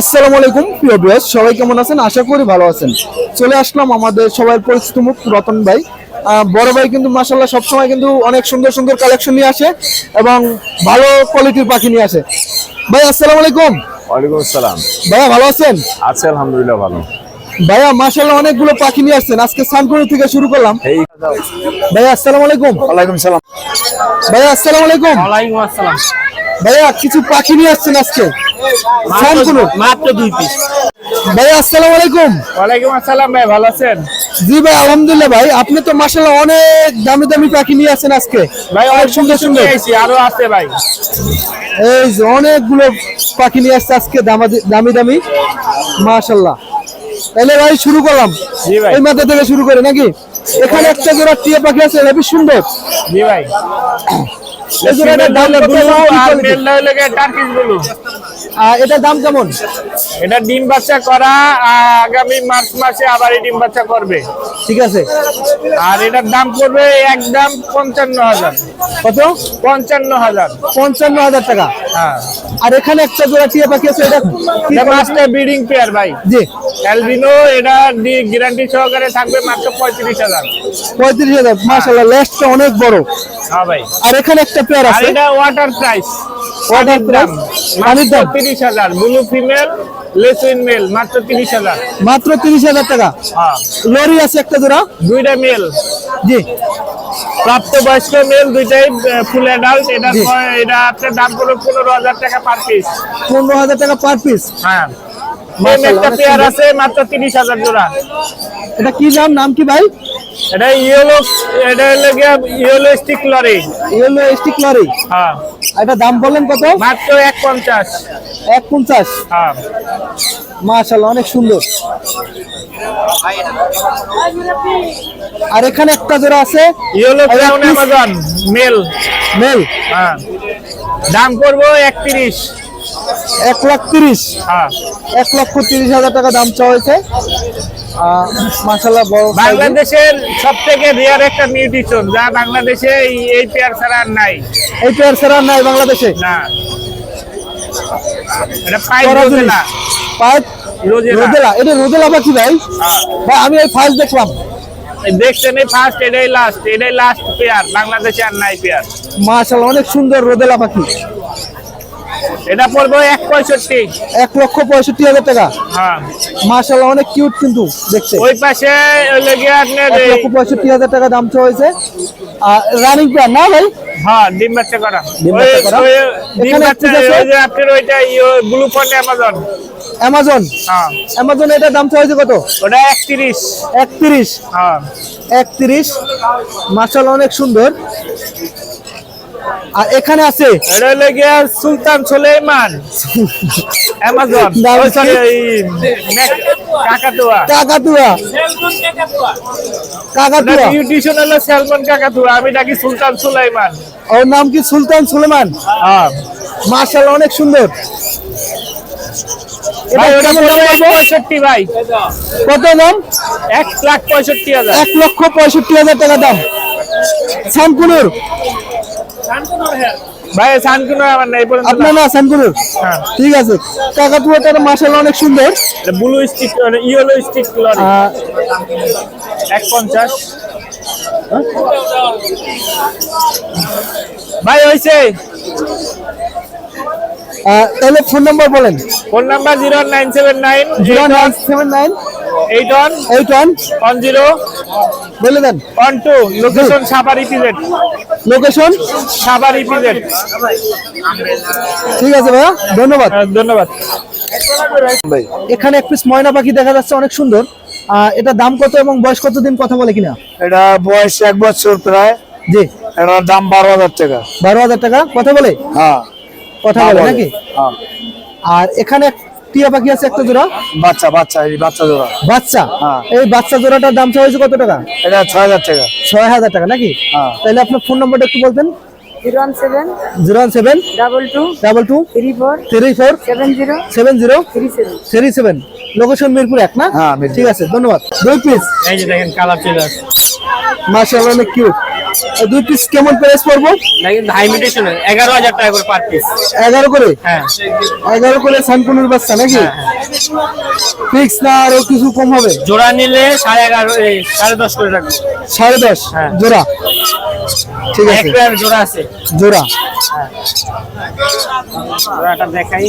আসসালামু আলাইকুম প্রিয় ভিউয়ার্স সবাই কেমন আছেন? আশা করি ভালো আছেন। চলে আসলাম আমাদের সবাই পরিচিত মুখ রতন ভাই। বড় ভাই কিন্তু মাসাল্লাহ সবসময় কিন্তু অনেক সুন্দর সুন্দর কালেকশন নিয়ে আসে এবং ভালো কোয়ালিটির পাখি নিয়ে আসে। ভাই আসসালামু আলাইকুম। ওয়ালাইকুম আসসালাম। ভাইয়া ভালো আছেন? আছে আলহামদুলিল্লাহ ভালো। ভাইয়া মাসাল্লাহ অনেকগুলো পাখি নিয়ে আসছেন। আজকে সানপুরি থেকে শুরু করলাম। এই ভাইয়া আসসালামু আলাইকুম। ওয়ালাইকুম সালাম। ভাইয়া আসসালামু আলাইকুম। ওয়ালাইকুম আসসালাম। ভাইয়া কিছু পাখি নিয়ে আসছেন আজকে? মাত্র দুই পিস ভাইয়া আসসালামু আলাইকুম। ওয়ালাইকুম আসসালাম ভাই ভালো আছেন? জি ভাই আলহামদুলিল্লাহ ভাই আপনি তো মাসাল্লাহ অনেক দামি দামি পাখি নিয়ে আসেন আজকে। ভাই অনেক সুন্দর সুন্দর আরও আছে ভাই। এই যে অনেকগুলো পাখি নিয়ে আসছে আজকে দামি দামি। মাশাল্লাহ তাহলে ভাই শুরু করলাম। জি ভাই। এই মাথা থেকে শুরু করে নাকি? এখানে একটা জোড়া টিয়া পাখি আছে সুন্দর। জি ভাই। এই জোড়াটার দাম ব্লু আর মেলটা হলো টার্কিশ ব্লু আহ, এটার দাম কেমন? এটা ডিম বাচ্চা করা আগামী মার্চ মাসে আবার এই ডিম বাচ্চা করবে। ঠিক আছে। আর এটার দাম পড়বে একদম পঞ্চান্ন হাজার। কত? পঞ্চান্ন হাজার। পঞ্চান্ন হাজার টাকা। হ্যাঁ। আর এখানে একটা জোড়া টিয়া পাখি আছে এটা? মাস্টার ব্রিডিং পেয়ার ভাই। জি। অ্যালবিনো এটা গ্যারান্টি সহকারে থাকবে মাত্র পঁয়ত্রিশ হাজার। পঁয়ত্রিশ হাজার মাশাল্লাহ লেস্টটা অনেক বড়। হ্যাঁ ভাই। আর এখানে একটা পেয়ার আছে। এটা ওয়াটার প্রাইস Water price? পানির দাম? তিরিশ হাজার। ব্লু ফিমেল লেসুইন মেল মাত্র তিরিশ হাজার। মাত্র তিরিশ হাজার টাকা? হ্যাঁ। লরি আছে একটা জোড়া? দুইটা মেল জি। প্রাপ্তবয়স্ক মেল দুইটাই ফুল অ্যাডাল্ট এটা এটা আপনার দাম পড়বে পনেরো হাজার টাকা পার পিস পনেরো হাজার টাকা পার পিস হ্যাঁ। একটা পেয়ার আছে মাত্র তিরিশ হাজার জোড়া। এটা কি নাম? নাম কি ভাই? এটা ইয়েলো এটা হলো গিয়ে yellow stick lory yellow stick lory হ্যাঁ। এটা দাম বললেন কত? মাত্র এক পঞ্চাশ। এক পঞ্চাশ? হ্যাঁ। মাশাল্লাহ অনেক সুন্দর। আর এখানে একটা জোড়া আছে। Yellow crown Amazon male male হ্যাঁ। দাম করব একত্রিশ এক লাখ তিরিশ। হ্যাঁ। এক লক্ষ তিরিশ হাজার টাকা দাম চাওয়া হয়েছে। মাশাল্লাহ বড় বাংলাদেশের সব থেকে রেয়ার একটা নিউট্রিশন যা বাংলাদেশে এই- পেয়ার ছাড়া আর নাই। এই পেয়ার ছাড়া আর নাই বাংলাদেশে? না। এটা পাইপ জিনিস। রোজেলা। Pipe rosella. রোদেলা এটা রোদেলা পাখি ভাই? হ্যাঁ। ভাই আমি এই ফার্স্ট দেখলাম। দেখছেন এই ফার্স্ট এটাই লাস্ট এটাই লাস্ট পেয়ার বাংলাদেশে আর নাই পেয়ার মাশাল্লাহ অনেক সুন্দর রোদেলা পাখি। এটা পড়বে এক পঁয়ষট্টি। এক লক্ষ পঁয়ষট্টি হাজার টাকা। হ্যাঁ। মাশাল্লাহ অনেক কিউট কিন্তু দেখতে। ওই পাশে আপনার এক লক্ষ পঁয়ষট্টি হাজার টাকা দাম চাওয়া হয়েছে আর রানিং পেয়ার না ভাই? হ্যাঁ ডিম বাচ্চা করা। ডিম বাচ্চা করা? ডিম বাচ্চা ওই যে আপনার ওইটা ব্লু ফোন অ্যামাজন অ্যামাজন হ্যাঁ। অ্যামাজন এটার দাম হয়েছে কত? ওটা একত্রিশ। একত্রিশ। হ্যাঁ। একত্রিশ। মাশাল্লাহ অনেক সুন্দর। আর এখানে আছে এটা হলো গিয়ে সুলতান সুলেমান অ্যামাজন। কাকাতুয়া। কাকাতুয়া। কাকাতুয়া। নিউট্রিশন হলো স্যালমন কাকাতুয়া। আমি ডাকি সুলতান সুলাইমান। ওর নাম কি সুলতান সুলেমান হ্যাঁ। মাশাল্লাহ অনেক সুন্দর। কত দাম? এক লাখ পঁয়ষট্টি হাজার। এক লক্ষ পঁয়ষট্টি হাজার টাকা দাম। শ্যামপুনুর ভাই সানকুনো আমার নাই পর্যন্ত আপনার না শ্যামপুনুর হ্যাঁ। ঠিক আছে। কাকাতুয়াটা অনেক সুন্দর। Blue stick yellow stick lory. আহ, এক পঞ্চাশ ভাই হয়েছে আহ, তাহলে ফোন নাম্বার বলেন। Phone number zero nine seven nine zero nine seven nine eight one eight one one zero বলে দেন। One two location Savar EPZ location Savar EPZ ঠিক আছে ভাইয়া ধন্যবাদ। ধন্যবাদ। এখানে এক পিস ময়না পাখি দেখা যাচ্ছে অনেক সুন্দর। আহ, এটা দাম কত এবং বয়স কত দিন কথা বলে কিনা? এটা বয়স এক বছর প্রায়। জি। এটার দাম বারো হাজার টাকা। বারো হাজার টাকা? কথা বলে? হ্যাঁ। কথা বলে। নাকি? হ্যাঁ। আর এখানে এক টিয়া পাখি আছে একটা জোড়া? বাচ্চা বাচ্চা এই বাচ্চা জোড়া। বাচ্চা? হ্যাঁ। এই বাচ্চা জোড়াটার দাম চাওয়া হয়েছে কত টাকা? এটা ছয় হাজার টাকা। ছয় হাজার টাকা নাকি? হ্যাঁ। তাহলে আপনার ফোন নম্বরটা একটু বলতেন zero one seven zero one seven double two double two three four three four seven zero seven zero three seven. Three seven. Location Mirpur এক না? হ্যাঁ, ঠিক আছে ধন্যবাদ। দুই পিস এই যে দেখেন কালার চলে আসছে। মাসে অনেক কিউট দুই পিস কেমন প্রাইস পড়ব? না হাই মিউটেশন এগারো হাজার টাকা করে পার পিস এগারো করে? হ্যাঁ। এগারো করে সানকুনুর বাচ্চা নাকি? ফিক্স না আরও কিছু কম হবে? জোড়া নিলে সাড়ে এগারো সাড়ে দশ করে রাখব। সাড়ে দশ? হ্যাঁ। জোড়া? ঠিক আছে। জোড়া আছে। জোড়া? জোড়াটা দেখাই।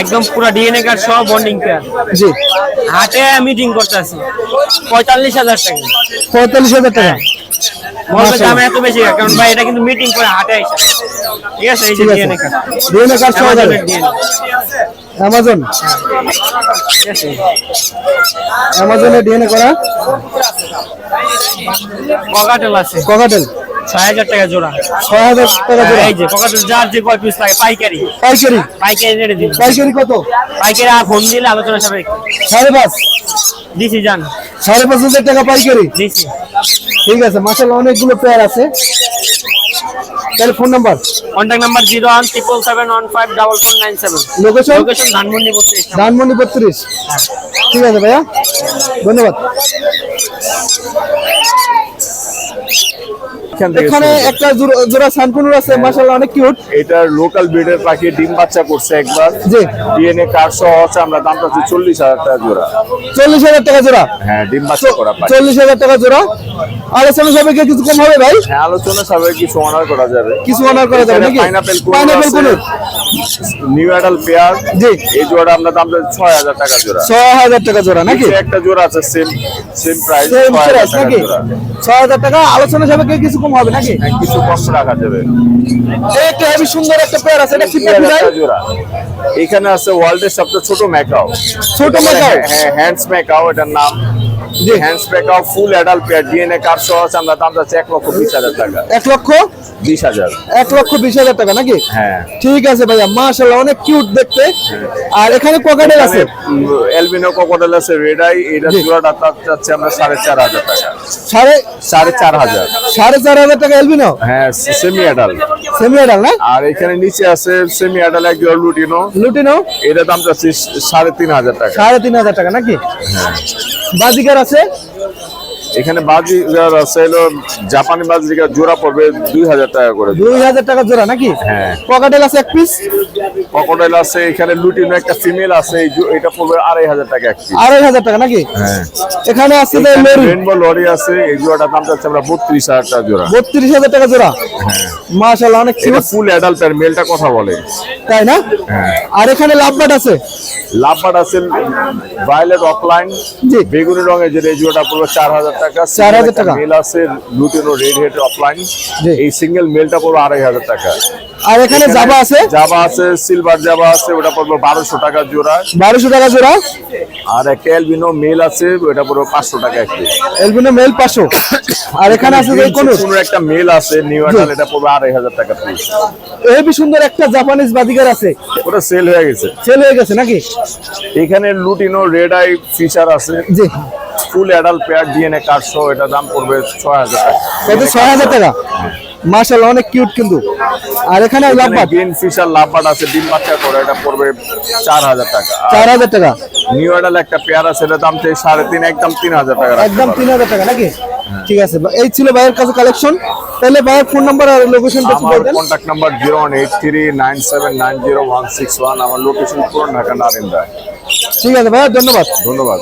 একদম পুরো ডিএনএ কার্ড সহ বন্ডিং পেয়ার জি। হাটে মিটিং করতেছি পঁয়তাল্লিশ হাজার টাকা। পঁয়তাল্লিশ হাজার টাকা। বলবে দাম এত বেশি কারণ ভাই এটা কিন্তু মিটিং করে হাটে আইসা। ঠিক আছে এই যে সহ যাবে। অ্যামাজন অ্যামাজনে ডিএনএ করা? ককাটেল আছে। ককাটেল ছয় হাজার টাকা জোড়া। ছয় হাজার টাকা জোড়া। এই যে ককাটেল যার যে কয় পিস লাগে পাইকারি। পাইকারি? পাইকারি রেটে দিন পাইকারি কত? পাইকারি আর ফোন দিলে আলোচনা সবাই দিছি পাঁচ হাজার টাকা পাইকারি? দিছি। ঠিক আছে মাসাল অনেকগুলো পেয়ার আছে। তাহলে phone number contact number zero one triple seven one five double four nine seven location location Dhanmondi বত্রিশ। ধানমন্ডি বত্রিশ। ঠিক আছে ভাইয়া। ধন্যবাদ। এখান একটা জোড়া- সানকুনুর আছে মাসাল্লাহ অনেক কিউট এটা লোকাল ব্রিডের পাখি ডিম বাচ্চা করছে একবার। জি। ডিএনএ কার্ড সহ আছে আমরা হচ্ছে চল্লিশ হাজার টাকা জোড়া। চল্লিশ হাজার টাকা জোড়া? হ্যাঁ ডিম বাচ্চা করা পাখি। চল্লিশ হাজার টাকা জোড়া? আলোচনা কিছু কম হবে ভাই? হ্যাঁ আলোচনা কিছু অনার করা যাবে। কিছু অনার করা যাবে নাকি? পাইনাপেল পাইনাপেল কোন নিউ অ্যাডাল পেয়ার জি। এই জোড়া আমরা দাম চাচ্ছি ছয় হাজার টাকা জোড়া। ছয় হাজার টাকা জোড়া নাকি? একটা জোড়া আছে সেম সেম প্রাইস সেম ছয় হাজার প্রাইস টাকা নাকি? জোড়া। ছয় হাজার টাকা আলোচনা সবাইকে কিছু কম হবে নাকি? হ্যাঁ, কিছু কম রাখা যাবে। একটা হেভি সুন্দর একটা পেয়ার আছে এটা কি জোড়া। এখানে আছে ওয়ার্ল্ডের সবচেয়ে ছোট ম্যাকাও। ছোট ম্যাকাও? হ্যাঁ হ্যান্ডস ম্যাকাও এটার নাম। জি। Hahn's macaw full adult pair DNA card সহ আছে আমরা দাম যাচ্ছে এক লক্ষ বিশ হাজার টাকা। এক লক্ষ? বিশ হাজার। এক লক্ষ বিশ হাজার টাকা নাকি? হ্যাঁ। ঠিক আছে ভাইয়া মাশাল্লাহ অনেক কিউট দেখতে। আর এখানে কোকাটেল আছে? এলবিনো কোকোডাল আছে রেড আই এটা জোড়াটা তার যাচ্ছে আমরা সাড়ে চার হাজার টাকা। সাড়ে সাড়ে চার হাজার। সাড়ে চার হাজার টাকা এলবি নাও? হ্যাঁ সেমি অ্যাডাল সেমি অ্যাডাল না? আর এখানে নিচে আছে সেমি অ্যাডাল এক জোড়া লুটিনো লুটি এটা দাম যাচ্ছে সাড়ে তিন হাজার টাকা। সাড়ে তিন হাজার টাকা নাকি? বাজিকার আছে? এখানে বাজিগার আছে হলো জাপানি বাজিগার জোড়া পড়বে দুই হাজার টাকা করে দুই হাজার টাকা জোড়া নাকি? হ্যাঁ। আছে এক পিস ক্রোকোডাইল আছে এখানে লুটিনো একটা ফিমেল আছে এটা পড়বে আড়াই হাজার টাকা এক piece। আড়াই হাজার টাকা নাকি? হ্যাঁ। এখানে আছে যে লরি রেনবো লরি আছে এই জোড়াটার দাম যাচ্ছে আমরা বত্রিশ হাজার টাকা জোড়া। বত্রিশ হাজার টাকা জোড়া? মাশাল্লাহ অনেক এটা ফুল অ্যাডাল্ট আর মেলটা কথা বলে। তাই না? হ্যাঁ। আর এখানে লাভবাট আছে? লাভবাট আছে ভায়োলেট অফলাইন। বেগুনি রঙের যে জোড়াটা পড়বে চার হাজার টাকা 4,000 টাকা। মেল আছে লুটিনো রেড হেড অফলাইন এই সিঙ্গেল মেলটা পড়বে আড়াই হাজার টাকা। আর এখানে জাবা আছে? জাবা আছে সিলভার জাবা আছে ওটা পড়বে বারোশো টাকা জোড়া। বারোশো টাকা জোড়া? আর একটা এলবিনো মেল আছে ওটা পড়বে পাঁচশো টাকা একটি। এলবিনো মেল পাঁচশো। আর এখানে আছে কোন একটা মেল আছে নিউ এটা পড়বে আড়াই হাজার টাকা পিস সুন্দর একটা জাপানিজ বাদিকার আছে। ওটা সেল হয়ে গেছে। সেল হয়ে গেছে নাকি? এখানে লুটিনো রেড আই ফিচার আছে। জি। ফুল অ্যাডাল্ট পেয়ার ডিএনএ কার্ডশো এটা দাম পড়বে ছয় হাজার টাকা। ছয় হাজার টাকা? মাশাল্লাহ অনেক কিউট কিন্তু। আর এখানে লাভবাট গ্রিন ফিশার লাভবাট আছে ডিম বাচ্চা করে এটা পড়বে চার হাজার টাকা। চার হাজার টাকা? নিউ অ্যাডাল একটা পেয়ার আছে এটা দাম চাই সাড়ে তিন একদম তিন হাজার টাকা একদম পারবেন। তিন হাজার টাকা নাকি? ঠিক আছে এই ছিল ভাইয়ের কাছে কালেকশন তাহলে ভাইয়ের ফোন নাম্বার আর লোকেশনটা একটু আমার বলবেন। Contact number zero one eight three nine seven nine zero one six one আমার লোকেশন পুরন ঢাকা নারিন্দা ঠিক আছে ভাইয়া ধন্যবাদ। ধন্যবাদ।